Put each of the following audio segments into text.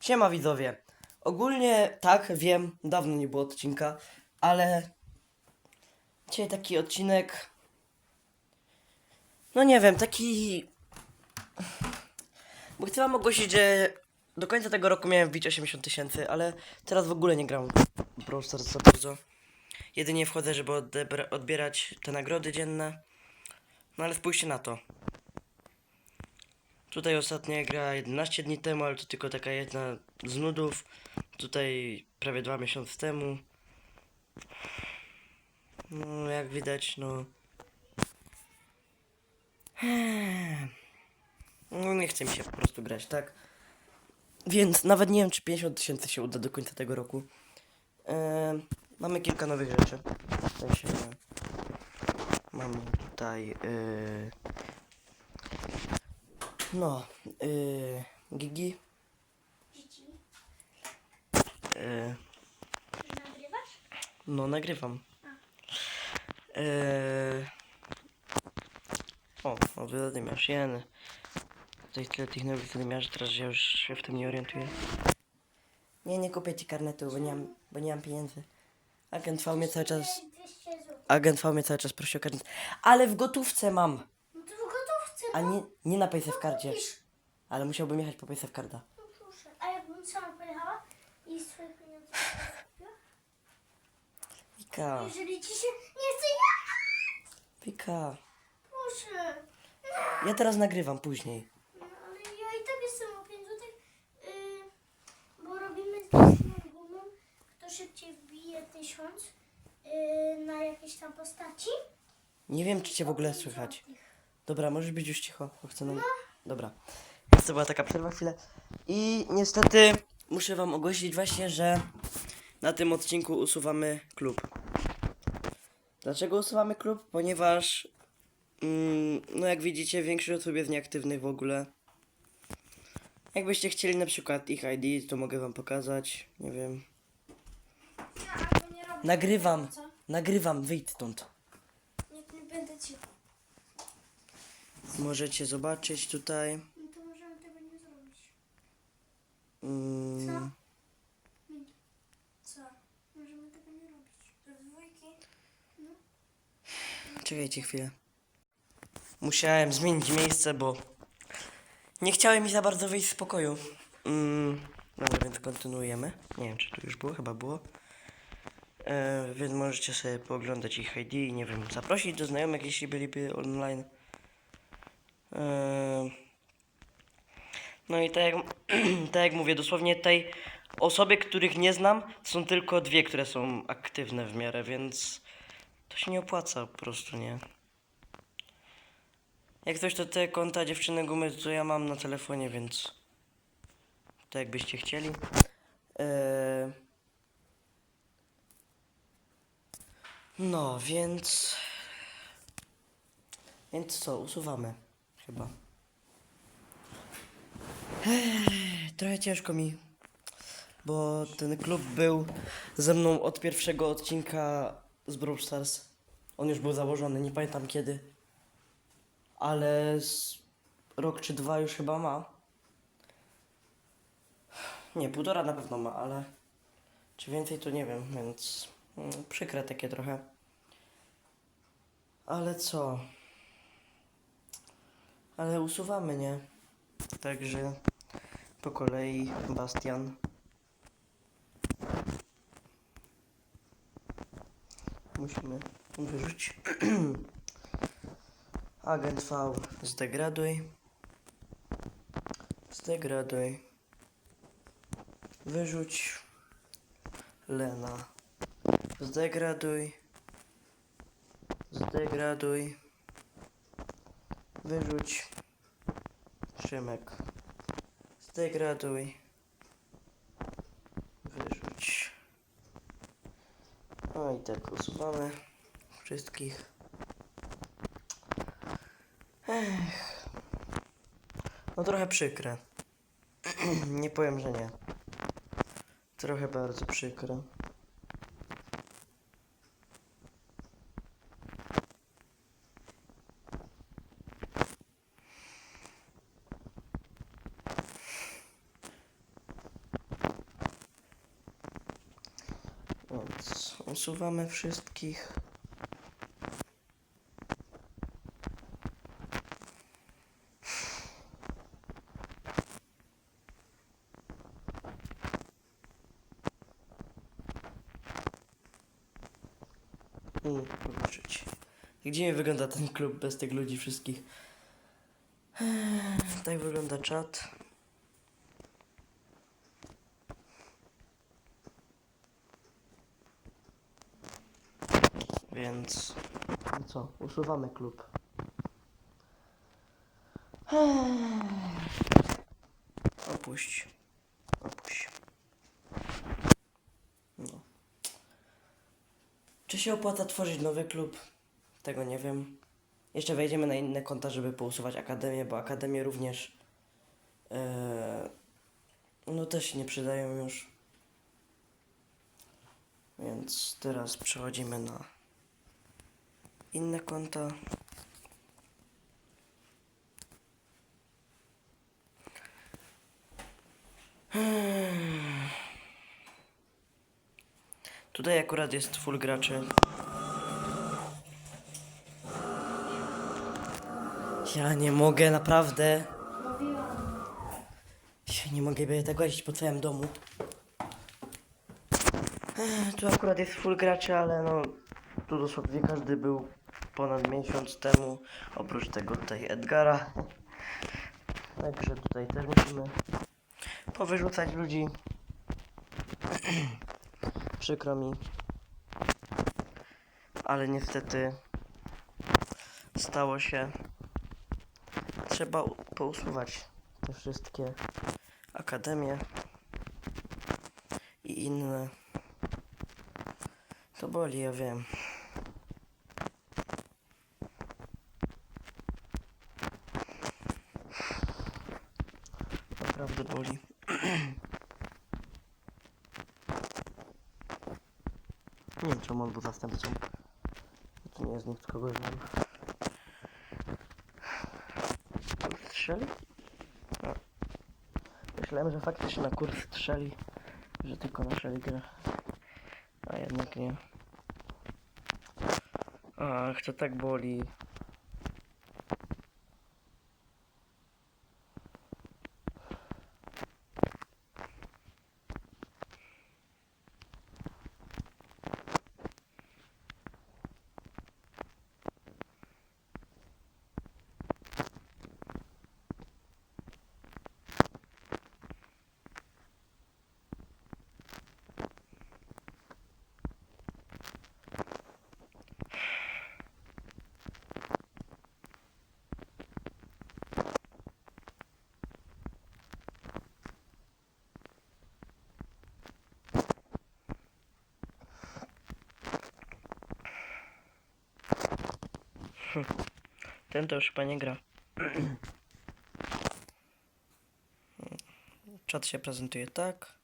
Siema widzowie. Ogólnie tak, wiem, dawno nie było odcinka, ale dzisiaj taki odcinek. No nie wiem, taki. Bo chcę wam ogłosić, że do końca tego roku miałem wbić 80 tysięcy, ale teraz w ogóle nie gram w Brawl za bardzo. Jedynie wchodzę, żeby odbierać te nagrody dzienne. No ale spójrzcie na to. Tutaj ostatnia gra 11 dni temu, ale to tylko taka jedna z nudów. Tutaj prawie dwa miesiące temu. No, jak widać, no. No, nie chce mi się po prostu grać, tak? Więc nawet nie wiem, czy 50 tysięcy się uda do końca tego roku. Eee, mamy kilka nowych rzeczy. W sensie, mamy tutaj. Yy, no, yy, Gigi. Dzieci, Yy, nagrywasz? no, nagrywam. Yy, o, o, wydymiarz, jeden. Tutaj tyle tych nowych wydymiarzy, teraz ja już się w tym nie orientuję. Nie, nie kupię ci karnetu, bo nie mam, bo nie mam pieniędzy. Agent V mnie cały czas, 200 zł. agent V mnie cały czas prosi o karnet. Ale w gotówce mam, No to w gotówce, a nie, nie na Paysafecardzie. kupisz. Ale musiałbym jechać po Paysafecarda. No proszę. A jakbym sama pojechała i swoje pieniądze kupiła? Wika, Jeżeli ci się nie chce jechać, Wika. proszę. Ja teraz nagrywam później. No, ale ja i tak jestem o 5 zł, yy, bo robimy z gumą, kto szybciej wbije 1000 yy, na jakieś tam postaci. Nie wiem, czy cię w ogóle słychać. Dobra, możesz być już cicho, bo chcę nam... Dobra. Więc to była taka przerwa chwilę. I niestety muszę wam ogłosić właśnie, że na tym odcinku usuwamy klub. Dlaczego usuwamy klub? Ponieważ mm, no jak widzicie większość osób jest nieaktywnych w ogóle. Jakbyście chcieli na przykład ich ID, to mogę wam pokazać. Nie wiem. Nagrywam. Nagrywam, wyjdź stąd. Nie, nie będę ci. Możecie zobaczyć tutaj. No to możemy tego nie zrobić. Mm, Co? Możemy tego nie robić. Do dwójki. Czekajcie chwilę. Musiałem zmienić miejsce, bo nie chciałem mi za bardzo wyjść z pokoju. Mm, dobra, więc kontynuujemy. Nie wiem, czy tu już było, chyba było. E, więc możecie sobie pooglądać ich ID i nie wiem, zaprosić do znajomych, jeśli byliby online. E, no i tak jak, tak jak mówię, dosłownie tej osoby, których nie znam, są tylko dwie, które są aktywne w miarę, więc to się nie opłaca po prostu, nie? Jak coś to te konta dziewczyny gumy, to ja mam na telefonie, więc to jakbyście chcieli. Eee... No, więc... Więc co, usuwamy chyba. Trochę ciężko mi, bo ten klub był ze mną od pierwszego odcinka z Brawl Stars. On już był założony, nie pamiętam kiedy. Ale z rok czy dwa już chyba ma. Nie, półtora na pewno ma, ale czy więcej to nie wiem, więc mm, przykre takie trochę. Ale co? Ale usuwamy, nie? Także po kolei Bastian. Musimy wyrzucić. Agent V, zdegraduj. Zdegraduj. Wyrzuć. Lena. Zdegraduj. Zdegraduj. Wyrzuć. Szymek. Zdegraduj. Wyrzuć. No i tak usuwamy wszystkich. Ech. No trochę przykre. nie powiem, że nie. Trochę bardzo przykre. Więc usuwamy wszystkich. Gdzie mi wygląda ten klub bez tych ludzi wszystkich? Tak wygląda czat. Więc no co, usuwamy klub. Opuść. Opuść. No. Czy się opłaca tworzyć nowy klub? Tego nie wiem. Jeszcze wejdziemy na inne konta, żeby pousuwać Akademię, bo Akademie również e, no też się nie przydają już. Więc teraz przechodzimy na inne konta. Tutaj akurat jest full graczy. Ja nie mogę, naprawdę. Ja nie mogę sobie tego jeździć po całym domu. Tu akurat jest full graczy, ale no tu dosłownie każdy był ponad miesiąc temu, oprócz tego tutaj Edgara. Także tutaj też musimy powyrzucać ludzi. Przykro mi. Ale niestety stało się. Trzeba pousuwać te wszystkie akademie i inne. To boli, ja wiem. Naprawdę boli. Nie wiem, czemu on był zastępcą. To nie jest nikt, kogo znam. Strzeli? A. Myślałem, że faktycznie na kurs strzeli, że tylko na szeli gra. A jednak nie. Ach, to tak boli. Ten to już chyba nie gra. Czat się prezentuje tak.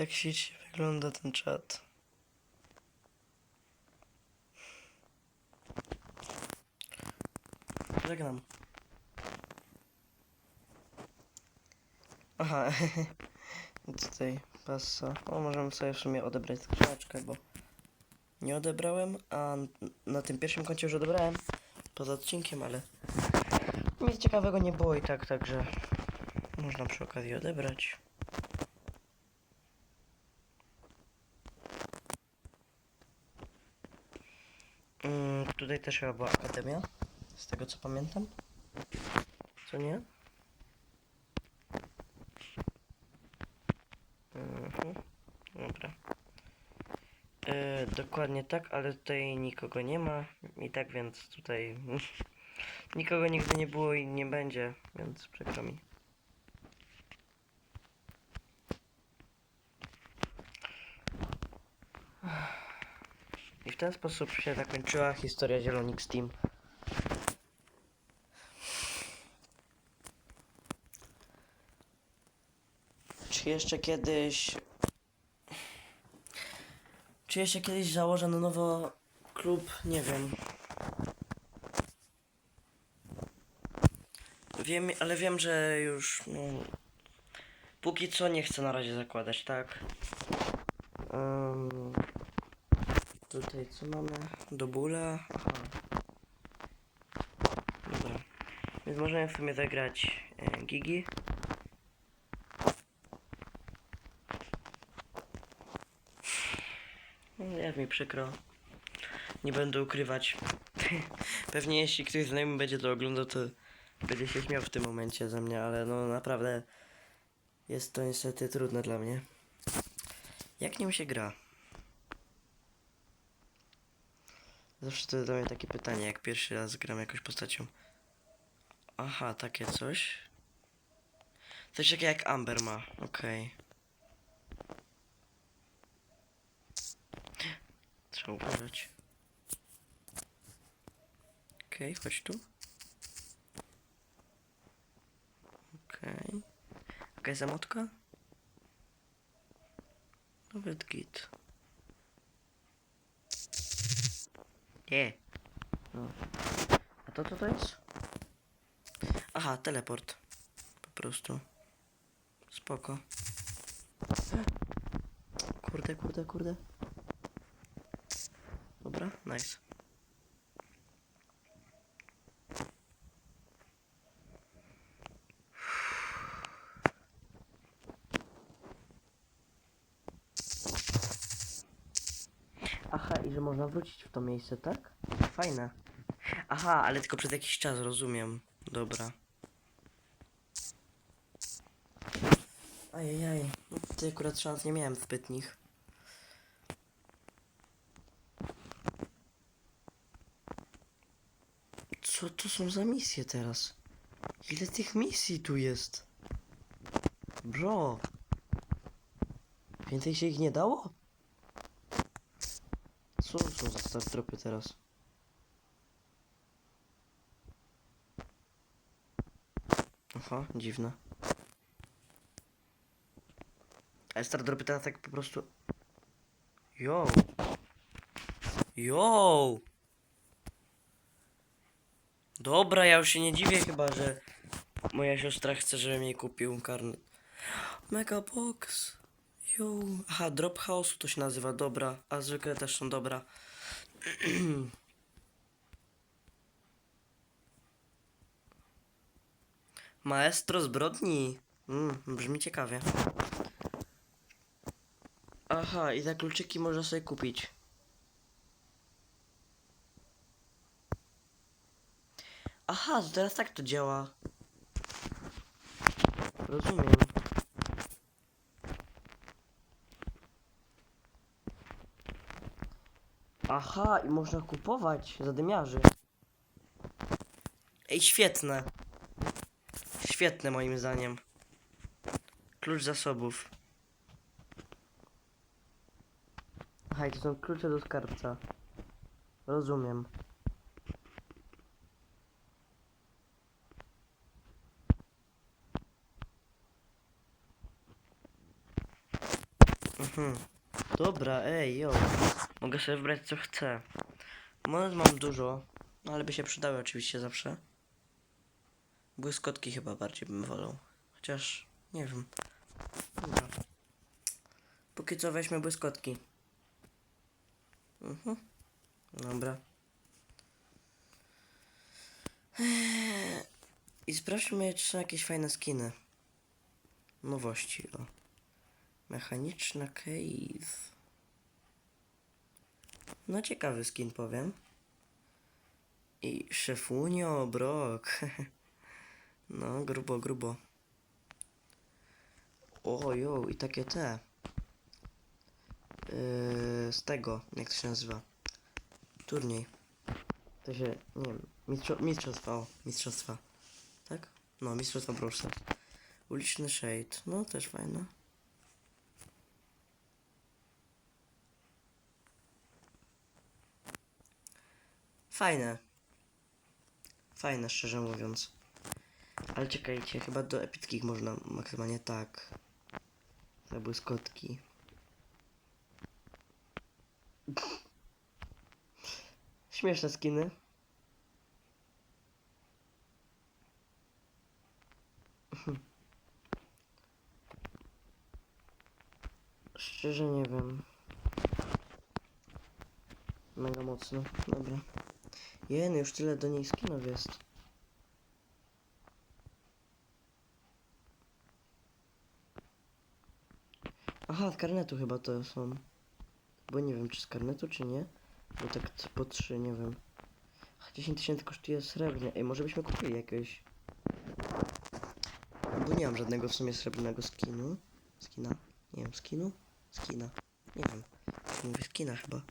Tak ślicznie wygląda ten czat. Żegnam. Aha, tutaj pasa. O, możemy sobie w sumie odebrać skrzyneczkę, bo nie odebrałem, a na tym pierwszym koncie już odebrałem poza odcinkiem, ale nic ciekawego nie było i tak, także można przy okazji odebrać. Mm, tutaj też chyba była akademia, z tego co pamiętam. Co nie? Mhm. Dobra. E, dokładnie tak, ale tutaj nikogo nie ma. I tak więc tutaj nikogo nigdy nie było i nie będzie, więc przykro mi. I w ten sposób się zakończyła historia Zielonix Team. Czy jeszcze kiedyś Czy jeszcze kiedyś założę na nowo klub? Nie wiem. Wiem, ale wiem, że już no, póki co nie chcę na razie zakładać, tak? Em, tutaj co mamy? Do bóla. Aha. Dobra. Więc możemy w sumie zagrać e, Gigi. Jak mi przykro. Nie będę ukrywać. Pewnie jeśli ktoś znajomy będzie to oglądał, to będzie się śmiał w tym momencie ze mnie, ale no naprawdę jest to niestety trudne dla mnie. Jak nim się gra? Zawsze to dla mnie takie pytanie, jak pierwszy raz gram jakąś postacią. Aha, takie coś. Coś takiego jak Amber ma, okej. Trzeba uważać. Okej, chodź tu. Okej. Jakaś zamotka? Nawet git. Nie. No. A to co to jest? Aha, teleport. Po prostu. Spoko. Kurde, kurde, kurde. Dobra, nice. Aha, i że można wrócić w to miejsce, tak? Fajne. Aha, ale tylko przez jakiś czas, rozumiem. Dobra. Ajajaj, no tutaj akurat szans nie miałem zbytnich. Co to są za misje teraz? Ile tych misji tu jest? Bro. Więcej się ich nie dało? Co są za start tropy teraz? Aha, dziwne. Ale start dropy teraz tak po prostu... Yo! Yo! Dobra, ja już się nie dziwię chyba, że moja siostra chce, żebym jej kupił karnet. Mega box. Yo. Aha, drop house to się nazywa, dobra. A zwykle też są dobra. Maestro zbrodni. Mm, brzmi ciekawie. Aha, i te kluczyki można sobie kupić. Aha, to teraz tak to działa. Rozumiem. Aha, i można kupować zadymiarzy. Ej, świetne. Świetne moim zdaniem. Klucz zasobów. Aha, i to są klucze do skarbca. Rozumiem. Mhm. Dobra, ej, jo. Mogę sobie wybrać co chcę. Monet mam dużo, no ale by się przydały oczywiście zawsze. Błyskotki chyba bardziej bym wolał. Chociaż, nie wiem. Dobra. Póki co weźmy błyskotki. Mhm. Dobra. Eee, I sprawdźmy, czy są jakieś fajne skiny. Nowości, o. Mechaniczna cave. No ciekawy skin powiem. I szefunio, brok. No, grubo, grubo. O, jo, i takie te. Yy, z tego, jak to się nazywa? Turniej. To się, nie wiem, mistrzo, mistrzostwa, o, mistrzostwa. Tak? No, mistrzostwa Stars. Uliczny Shade, no też fajne. Fajne. Fajne, szczerze mówiąc. Ale czekajcie, chyba do epickich można maksymalnie tak. Za błyskotki. Śmieszne skiny. Szczerze nie wiem. Mega mocno. Dobra. Jen, już tyle do niej skinów jest. Aha, z karnetu chyba to są. Bo nie wiem, czy z karnetu, czy nie. Bo tak po trzy, nie wiem. Ach, 10 tysięcy kosztuje srebrnie. Ej, może byśmy kupili jakiegoś. Bo nie mam żadnego w sumie srebrnego skinu. Skina? Nie wiem, skinu? Skina. Nie wiem. Mówię skina chyba.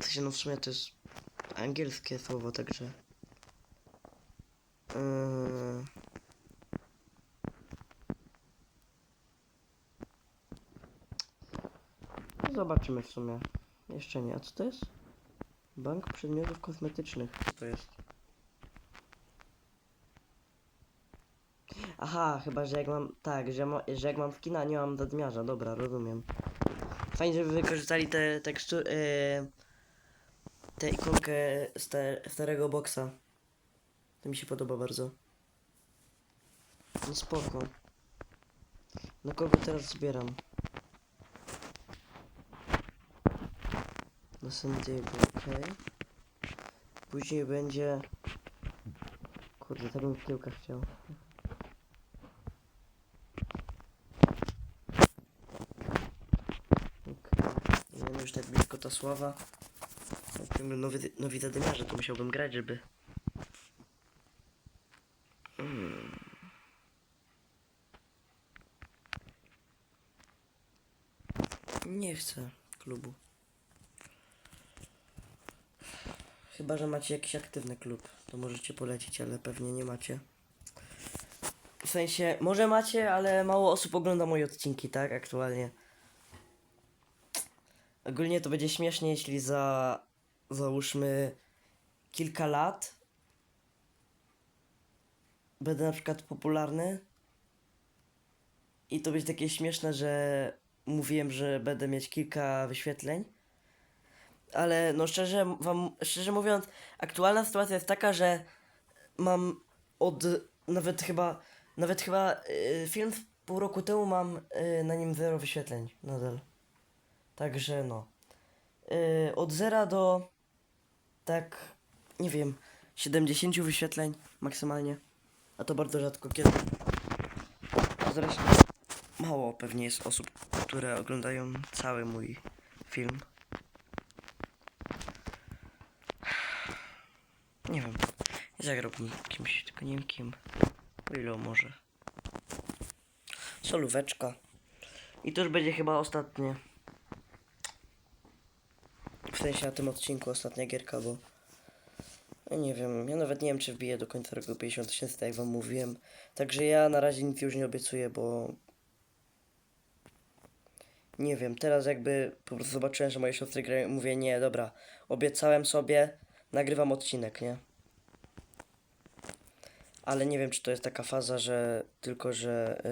W sensie, no w sumie to jest angielskie słowo, także. Yy... Zobaczymy w sumie. Jeszcze nie. A co to jest? Bank przedmiotów kosmetycznych. Co to jest? Aha, chyba, że jak mam. Tak, że, że jak mam w kina, nie mam nadmiarza. Dobra, rozumiem. Fajnie, że wy wykorzystali te tekstury. Yy, tę ikonkę sta, starego boksa. To mi się podoba bardzo. No spoko. Na kogo teraz zbieram? Na San Diego, okej. Później będzie... Kurde, tak bym w piłkach chciał. Okej. Nie wiem, już tak blisko ta sława. Jakbym nowy, nowi zadymiarze, to musiałbym grać, żeby... Mm. Nie chcę klubu. Chyba, że macie jakiś aktywny klub, to możecie polecić, ale pewnie nie macie. W sensie, może macie, ale mało osób ogląda moje odcinki, tak? Aktualnie. Ogólnie to będzie śmiesznie, jeśli za załóżmy kilka lat będę na przykład popularny i to będzie takie śmieszne, że mówiłem, że będę mieć kilka wyświetleń. Ale no szczerze wam, szczerze mówiąc, aktualna sytuacja jest taka, że mam od nawet chyba nawet chyba y, film z pół roku temu mam y, na nim zero wyświetleń nadal. Także no. Y, od zera do tak nie wiem 70 wyświetleń maksymalnie. A to bardzo rzadko kiedy. Zresztą mało pewnie jest osób, które oglądają cały mój film. Nie wiem. Zagrałbym kimś, tylko nie wiem kim. Ile może. Solóweczka. I to już będzie chyba ostatnie. Sensie na tym odcinku ostatnia gierka, bo... Ja nie wiem, ja nawet nie wiem, czy wbiję do końca roku 50 tysięcy, tak jak wam mówiłem. Także ja na razie nic już nie obiecuję, bo... Nie wiem, teraz jakby po prostu zobaczyłem, że moje siostry grają, mówię, nie, dobra, obiecałem sobie, nagrywam odcinek, nie? Ale nie wiem, czy to jest taka faza, że tylko, że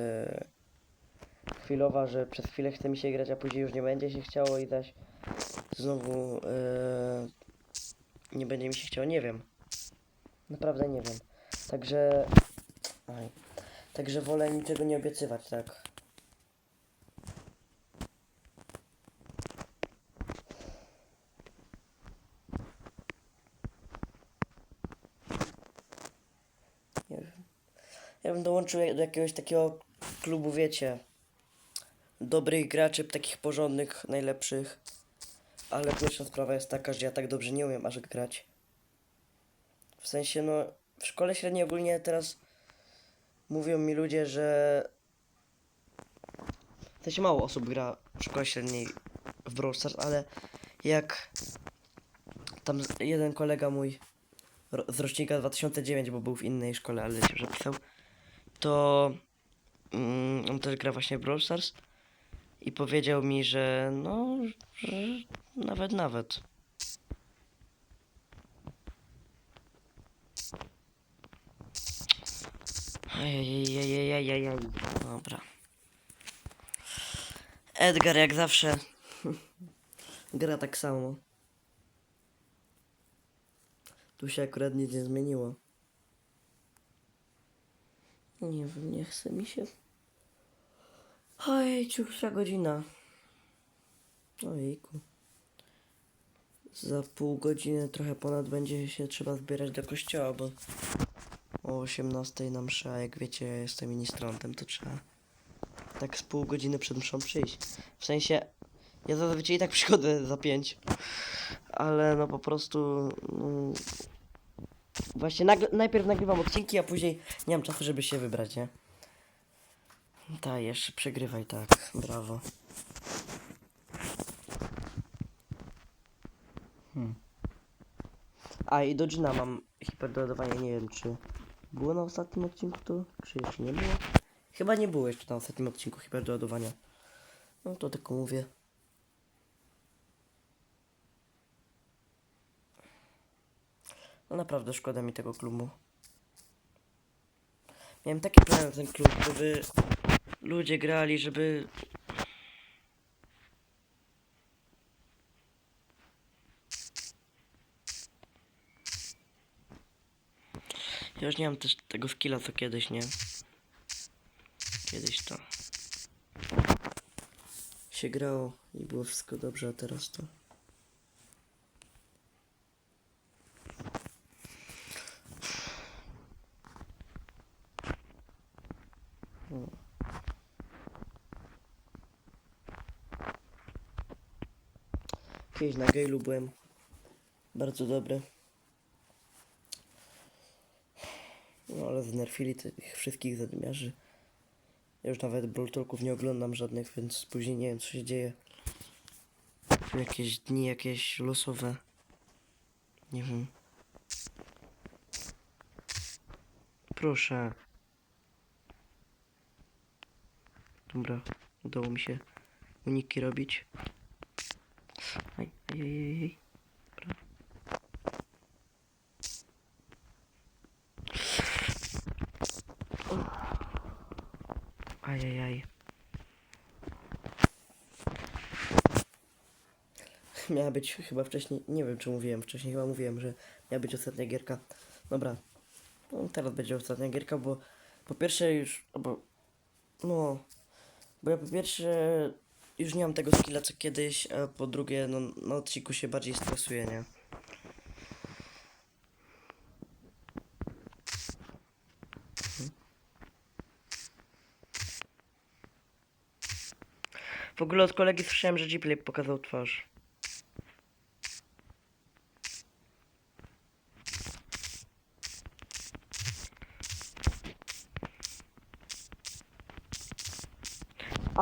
yy, chwilowa, że przez chwilę chce mi się grać, a później już nie będzie się chciało i zaś znowu yy, nie będzie mi się chciało, nie wiem. Naprawdę nie wiem. Także, aj, także wolę niczego nie obiecywać, tak. Ja bym dołączył do jakiegoś takiego klubu, wiecie, dobrych graczy, takich porządnych, najlepszych. Ale pierwsza sprawa jest taka, że ja tak dobrze nie umiem aż grać. W sensie, no, w szkole średniej ogólnie teraz mówią mi ludzie, że w sensie mało osób gra w szkole średniej w Brawl Stars, ale jak tam jeden kolega mój z rocznika 2009, bo był w innej szkole, ale się zapisał, to mm, on też gra właśnie w Brawl Stars i powiedział mi, że no, że nawet, nawet. Ajajajajajajaj. Dobra. Edgar jak zawsze gra tak samo. Tu się akurat nic nie zmieniło. Nie wiem, nie chce mi się. Ojejciu, która godzina. Ojejku. Za pół godziny, trochę ponad, będzie się trzeba zbierać do kościoła, bo o 18 na msza, jak wiecie, ja jestem ministrantem, to trzeba tak z pół godziny przed mszą przyjść. W sensie, ja zazwyczaj i tak przychodzę za pięć, ale no po prostu... No, właśnie najpierw nagrywam odcinki, a później nie mam czasu, żeby się wybrać, nie? Dajesz, przegrywaj tak, brawo. Hmm. A i do Gina mam hiperdoładowanie, nie wiem czy było na ostatnim odcinku to, czy jeszcze nie było? Chyba nie było jeszcze na ostatnim odcinku hiperdoładowania. No to tylko mówię. No naprawdę szkoda mi tego klubu. Miałem taki plan na ten klub, żeby ludzie grali, żeby... Ja już nie mam też tego skilla co kiedyś, nie? Kiedyś to się grało i było wszystko dobrze, a teraz to... Kiedyś na Gailu byłem bardzo dobry. No ale znerfili tych wszystkich zadymiarzy. Ja już nawet Brawl Talków nie oglądam żadnych, więc później nie wiem co się dzieje. Jakieś dni, jakieś losowe. Nie wiem. Proszę. Dobra, udało mi się uniki robić. Aj, aj, aj, aj, aj. Dobra. Ajajaj. Miała być chyba wcześniej, nie wiem czy mówiłem wcześniej, chyba mówiłem, że miała być ostatnia gierka. Dobra, no, teraz będzie ostatnia gierka, bo po pierwsze już, bo no, bo ja po pierwsze już nie mam tego skilla co kiedyś, a po drugie no na odcinku się bardziej stresuję, nie? W ogóle od kolegi słyszałem, że Gplay pokazał twarz.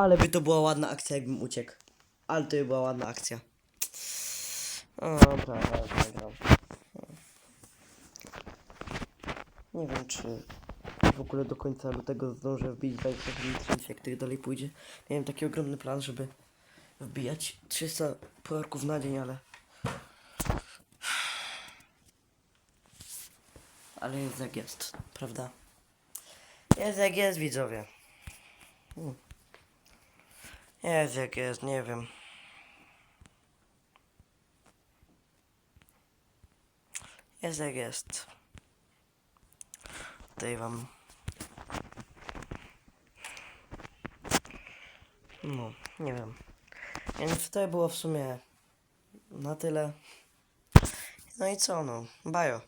Ale by to była ładna akcja, jakbym uciekł. Ale to by była ładna akcja. Dobra, zagram. Nie wiem, czy w ogóle do końca lutego zdążę wbić 20 tysięcy, jak tak dalej pójdzie. Miałem taki ogromny plan, żeby wbijać 300 pularków na dzień, ale... Ale jest jak jest, prawda? Jest jak jest, widzowie. Mm. Jest jak jest, nie wiem. Jest jak jest. Tutaj wam. No, nie wiem. Więc to było w sumie na tyle. No i co no, bajo.